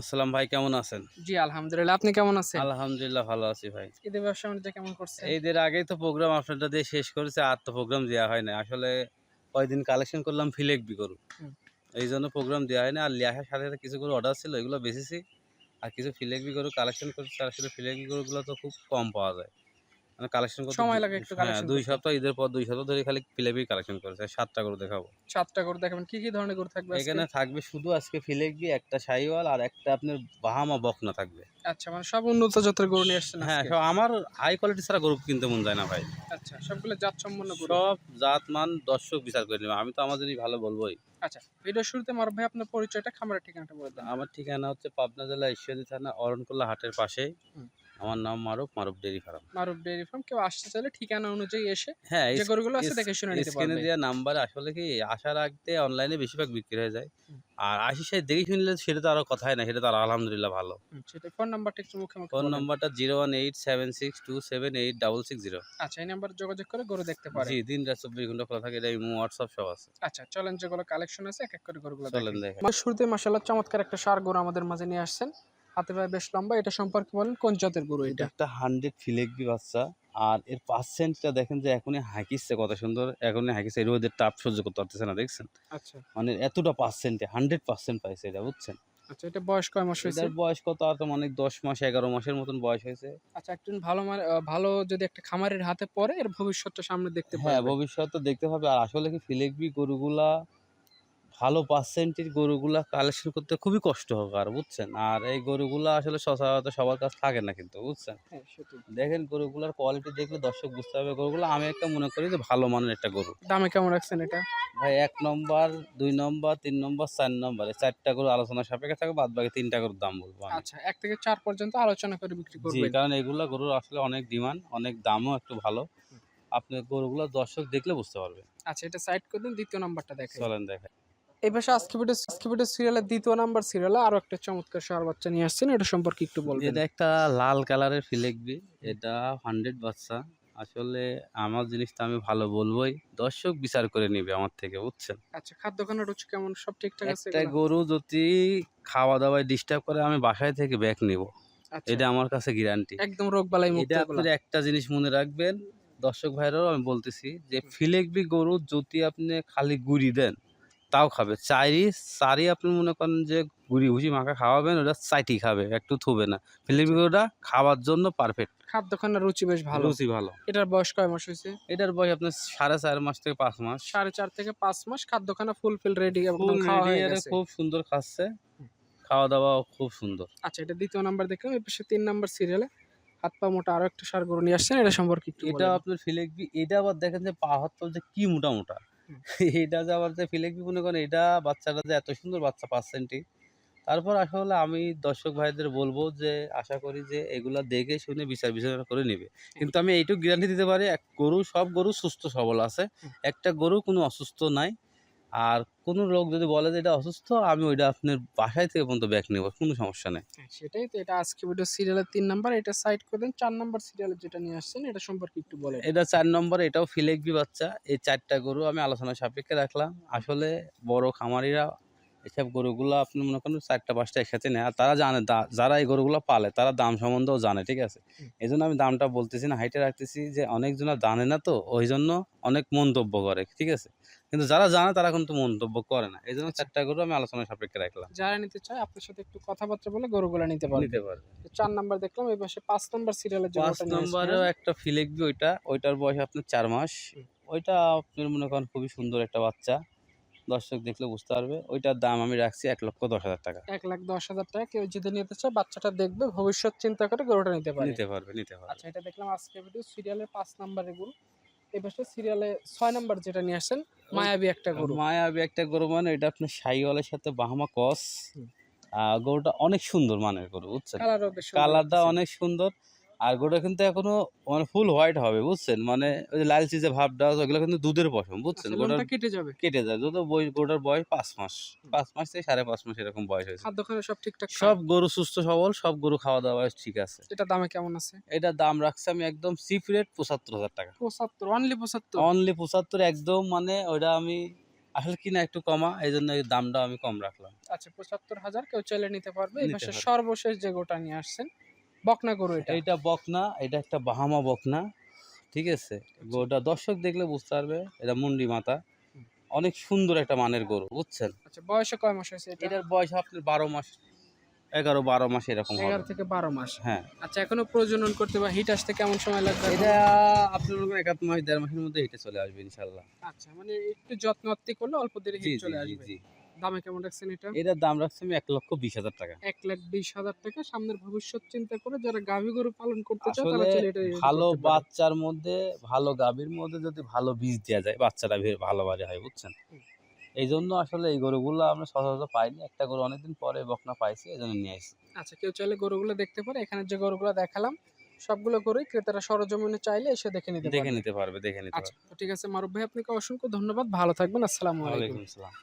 আসসালাম ভাই কেমন আছেন? জি আলহামদুলিল্লাহ। আপনি কেমন আছেন? আলহামদুলিল্লাহ ভালো আছি ভাই। ঈদের ব্যবসা বাণিজ্য কেমন এইদের আগেই তো প্রোগ্রাম দিয়ে শেষ করেছে আর তো প্রোগ্রাম দেওয়া হয় না আসলে কয়দিন কালেকশন করলাম ফিলেক বি করু এই জন্য প্রোগ্রাম দেওয়া হয় না আর লিয়াসার সাথে সাথে কিছু করে অর্ডার ছিল এগুলো বেশিছি আর কিছু ফিলেক বি গরু কালেকশন করছি আসলে ফিলেক বি গরুগুলো তো খুব কম পাওয়া যায়। মানে কালেকশন করতে সময় লাগে একটু হ্যাঁ collection দুই সপ্তাহ ঈদের পর দুই সপ্তাহ ধরে খালি ফিলেক কালেকশন করেছে সাতটা গরু দেখাবো। সাতটা করে দেখাবেন। কি কি ধরনের গরু থাকবে এখানে থাকবে শুধু আজকে ফিলেক বি একটা শাহিওয়াল আর একটা আপনার বাহামা বকনা থাকবে। আচ্ছা মানে সব উন্নত জাতের গরু নিয়ে আসছেন হ্যাঁ? সব আমার হাই কোয়ালিটি ছাড়া গরু কিনতে মন যায় না ভাই। আচ্ছা সবগুলো জাত সম্পন্ন গরু? সব জাত মান দর্শক বিচার করে নেবে। আমি তো আমাদেরই ভালো বলবোই। আচ্ছা ভিডিও শুরুতে মারুফ ভাই আপনার পরিচয়টা খামারের ঠিকানাটা বলে দেন। আমার ঠিকানা হচ্ছে পাবনা জেলা ঈশ্বরদী থানা অরণকুল্লা হাটের হুম। আমার নাম Maruf Maruf dairy farm. Maruf dairy farm কেউ আসতে চাইলে ঠিকানা অনুযায়ী এসে হ্যাঁ যে গরুগুলো আছে দেখে শুনে নিতে স্ক্রিনে পারবে। দেওয়া নাম্বার আসলে কি আসার আগে অনলাইনে বেশিরভাগ বিক্রি হয়ে যায়। আর আশি সাই দেখে শুনলে সেটা তো আরও কথাই না সেটা তো আলহামদুলিল্লাহ ভালো। সেটা ফোন নাম্বারটা একটু মুখে মুখে ফোন নাম্বারটা zero one eight seven six two seven eight double six zero. আচ্ছা এই নাম্বার যোগাযোগ করে গরু দেখতে পারেন। জি দিন রাত চব্বিশ ঘণ্টা খোলা থাকে এটা ইমো হোয়াটসঅ্যাপ সব আছে। আচ্ছা চলেন যেগুলো কালেকশন আছে এক এক করে গরুগুলো চলেন দেখেন। শুরুতে মাসাল্লাহ চমৎকার একটা সার গরু আমাদের মাঝে নিয়ে আসছেন। হাতে ভাই বেশ লম্বা এটা সম্পর্কে বলেন কোন জাতের গরু এটা একটা হান্ড্রেড ফিলেকবি বাচ্চা আর এর পার্সেন্টটা দেখেন যে এখনই হাঁকিচ্ছে কত সুন্দর এখনই হাঁকিচ্ছে রোদের তাপ সহ্য করতে পারতেছে না দেখছেন? আচ্ছা। মানে এতটা পার্সেন্টে হান্ড্রেড পার্সেন্ট পাইছে এটা বুঝছেন? আচ্ছা এটা বয়স কয় মাস হয়েছে? এটার বয়স কত আর তো মানে দশ মাস এগারো মাসের মতন বয়স হয়েছে। আচ্ছা একজন ভালো মানে ভালো যদি একটা খামারের হাতে পড়ে এর ভবিষ্যৎটা সামনে দেখতে হ্যাঁ ভবিষ্যৎ তো দেখতে হবে আর আসলে কি ফিলেকবি গরুগুলা ভালো পার্সেন্টেজ গরুগুলা কালেকশন করতে খুবই কষ্ট হবে আর বুঝছেন? আর এই গরুগুলা আসলে সচরাচর সবার কাছে থাকে না কিন্তু বুঝছেন? হ্যাঁ দেখেন গরুগুলার কোয়ালিটি দেখলে দর্শক বুঝতে হবে গরুগুলো আমি একটা মনে করি যে ভালো মানের একটা গরু। দামে কেমন রাখছেন এটা? ভাই এক নম্বর দুই নম্বর তিন নম্বর চার নম্বর এই চারটা করে আলোচনা সাপেক্ষে থাকবে বাদ বাকি তিনটা গরুর দাম বলব আচ্ছা এক থেকে চার পর্যন্ত আলোচনা করে বিক্রি করবেন। কারণ এগুলা গরুর আসলে অনেক ডিমান্ড অনেক দামও একটু ভালো। আপনি গরুগুলো দর্শক দেখলে বুঝতে পারবে। আচ্ছা এটা সাইড করে দিন দ্বিতীয় নাম্বারটা দেখেন। চলেন দেখেন এই পাশে আজকে ভিডিও আজকে ভিডিও সিরিয়ালের দ্বিতীয় নাম্বার সিরিয়ালে আরও একটা চমৎকার সার বাচ্চা নিয়ে আসছেন। এটা সম্পর্কে একটু বলবেন। এটা একটা লাল কালারের ফিলেকবি এটা হান্ড্রেড বাচ্চা। আসলে আমার জিনিসটা আমি ভালো বলবোই। দর্শক বিচার করে নিবে আমার থেকে বুঝছেন? আচ্ছা খাদ্য খানার রুচি কেমন? সব ঠিকঠাক আছে একটা গরু যদি খাওয়া দাওয়ায় ডিস্টার্ব করে আমি বাসায় থেকে ব্যাক নিব। আচ্ছা, এটা আমার কাছে গ্যারান্টি একদম রোগ বালাই মুক্ত এটা। একটা জিনিস মনে রাখবেন দর্শক ভাইরাও আমি বলতেছি যে ফিলেকবি গরু যদি আপনি খালি গুড়ি দেন তাও খাবে। চারি চারি আপনি মনে করেন যে গুড়ি ভুষি মাখা খাওয়াবেন ওটা চাইটি খাবে একটু থুবে না। ফিলেকবি গরুটা খাওয়ার জন্য পারফেক্ট খাদ্য খানার রুচি বেশ ভালো। রুচি ভালো। এটার বয়স কয় মাস হয়েছে? এটার বয়স আপনার সাড়ে চার মাস থেকে পাঁচ মাস। সাড়ে চার থেকে পাঁচ মাস খাদ্যখানা ফুলফিল রেডি একদম খাওয়া হয়ে গেছে। খুব সুন্দর খাচ্ছে। খাওয়া দাওয়া খুব সুন্দর। আচ্ছা এটা দ্বিতীয় নাম্বার দেখলাম এই পাশে তিন নাম্বার সিরিয়ালে হাত পা মোটা আরও একটা সার গরু নিয়ে আসছেন এটা সম্পর্কে এটা আপনার ফিলেকবি এটা আবার দেখেন যে পা হাত পা যে কি মোটা মোটা। এটা যে আবার যে ফিলেকবি মনে করেন? এটা বাচ্চাটা যে এত সুন্দর বাচ্চা পাচ্ছেনটি তারপর আসলে আমি দর্শক ভাইদের বলব যে আশা করি যে এগুলা দেখে শুনে বিচার বিচার করে নেবে। কিন্তু আমি এইটুকু গ্যারান্টি দিতে পারি এক গরু সব গরু সুস্থ সবল আছে। একটা গরু কোনো অসুস্থ নাই। আর কোনো লোক যদি বলে যে এটা অসুস্থ আমি ওইটা আপনার বাসায় থেকে পর্যন্ত ব্যাক নেব কোনো সমস্যা নেই। হ্যাঁ, সেটাই তো এটা আজকে ভিডিও সিরিয়ালের তিন নাম্বার এটা সাইড করে দেন চার নাম্বার সিরিয়ালে যেটা নিয়ে আসছেন এটা সম্পর্কে একটু বলেন। এটা চার নম্বর এটাও ফিলেকবি বাচ্চা এই চারটা গরু আমি আলোচনা সাপেক্ষে রাখলাম। আসলে বড় খামারিরা এসব গরুগুলো আপনি মনে করেন চারটা পাঁচটা একসাথে নেয় আর তারা জানে যারা এই গরুগুলো পালে তারা দাম সম্বন্ধেও জানে ঠিক আছে? এই জন্য আমি দামটা বলতেছি না হাইটে রাখতেছি যে অনেকজনা জানে না তো ওই জন্য অনেক মন্তব্য করে ঠিক আছে? কিন্তু যারা জানে তারা কিন্তু মন্তব্য করে না। এই জন্য চারটা গরু আমি আলোচনা সাপেক্ষে রাখলাম। যারা নিতে চায় আপনার সাথে একটু কথাবার্তা বলে গরুগুলো নিতে পারবে। নিতে পারবে। চার নাম্বার দেখলাম এই পাশে পাঁচ নাম্বার সিরিয়ালের যে পাঁচ নম্বরেও একটা ফিলেকবি ওইটা। ওইটার বয়স আপনার চার মাস। ওইটা আপনার মনে করেন খুবই সুন্দর একটা বাচ্চা। দর্শক দেখলে বুঝতে পারবে। ওইটার দাম আমি রাখছি এক লক্ষ দশ হাজার টাকা। এক লাখ দশ হাজার টাকা। কেউ যদি নিতে চায় বাচ্চাটা দেখবে ভবিষ্যৎ চিন্তা করে গরুটা নিতে পারে নিতে পারবে নিতে পারবে। আচ্ছা এটা দেখলাম আজকে ভিডিও সিরিয়ালের পাঁচ নাম্বারের গরু এই পাশে সিরিয়ালে ছয় নাম্বার যেটা নিয়ে আসছেন মায়াবী একটা গরু। মায়াবী একটা গরু মানে এটা আপনার সাইওয়ালের সাথে বাহামা কস আহ, গরুটা অনেক সুন্দর মানের গরু বুঝছেন? কালারটা অনেক সুন্দর। আর গরুটা কিন্তু এখনও মানে ফুল হোয়াইট হবে বুঝছেন? মানে ওই যে লাল চিজে ভাবটা ওগুলো কিন্তু দুধের পশম বুঝছেন? লোমটা কেটে যাবে। কেটে যায় যত বয়স গরুটার বয়স পাঁচ মাস। পাঁচ মাস থেকে সাড়ে পাঁচ মাস এরকম বয়স হয়েছে। খাদ্য খানা সব ঠিকঠাক সব গরু সুস্থ সবল সব গরু খাওয়া দাওয়া ঠিক আছে। এটা দামে কেমন আছে? এটার দাম রাখছে আমি একদম চিপ রেট পঁচাত্তর হাজার টাকা। পঁচাত্তর অনলি পঁচাত্তর? অনলি পঁচাত্তর একদম মানে ওইটা আমি আসলে কিনা একটু কমা এই জন্য দামটা আমি কম রাখলাম। আচ্ছা পঁচাত্তর হাজার কেউ চাইলে নিতে পারবে। এই সর্বশেষ যে গোটা নিয়ে আসছেন বকনা গরু এটা? এটা বকনা এটা একটা বাহামা বকনা ঠিক আছে? গরুটা দর্শক দেখলে বুঝতে পারবে এটা মুন্ডি মাথা। অনেক সুন্দর একটা মানের গরু বুঝছেন? আচ্ছা বয়সে কয় মাস হয়েছে এটার বয়স আপনার বারো মাস এগারো বারো মাস এরকম এগারো থেকে বারো মাস। হ্যাঁ। আচ্ছা এখনও প্রজনন করতে বা হিট আসতে কেমন সময় লাগবে? এটা আপনার এক মাস দেড় মাসের মধ্যে হেঁটে চলে আসবে ইনশাল্লাহ আচ্ছা মানে একটু যত্ন করলে অল্প দেরি হিট চলে আসবে। জি। দামে কেমন রাখছেন এটা? এটার দাম রাখছি আমি এক লক্ষ বিশ হাজার টাকা। এক লাখ বিশ হাজার টাকা। সামনের ভবিষ্যৎ চিন্তা করে যারা গাভী গরু পালন করতে চায় তারা চলে এটা ভালো বাচ্চার মধ্যে ভালো গাভীর মধ্যে যদি ভালো বীজ দেওয়া যায় বাচ্চাটা ভে- ভালো হয় বুঝছেন? এই জন্য আসলে এই গরুগুলো আমরা সচরাচর পাইনি। একটা গরু অনেকদিন পরে বকনা পাইছি এই জন্য নিয়ে আসছি। আচ্ছা কেউ চাইলে গরুগুলো দেখতে পারে। এখানে যে গরুগুলো দেখালাম সবগুলো গরুই ক্রেতারা সরজমিনে চাইলে এসে দেখে নিতে দেখে নিতে পারবে দেখে নিতে আচ্ছা ঠিক আছে মারুফ ভাই আপনাকে অসংখ্য ধন্যবাদ। ভালো থাকবেন আসসালামু আলাইকুম। আসসালাম।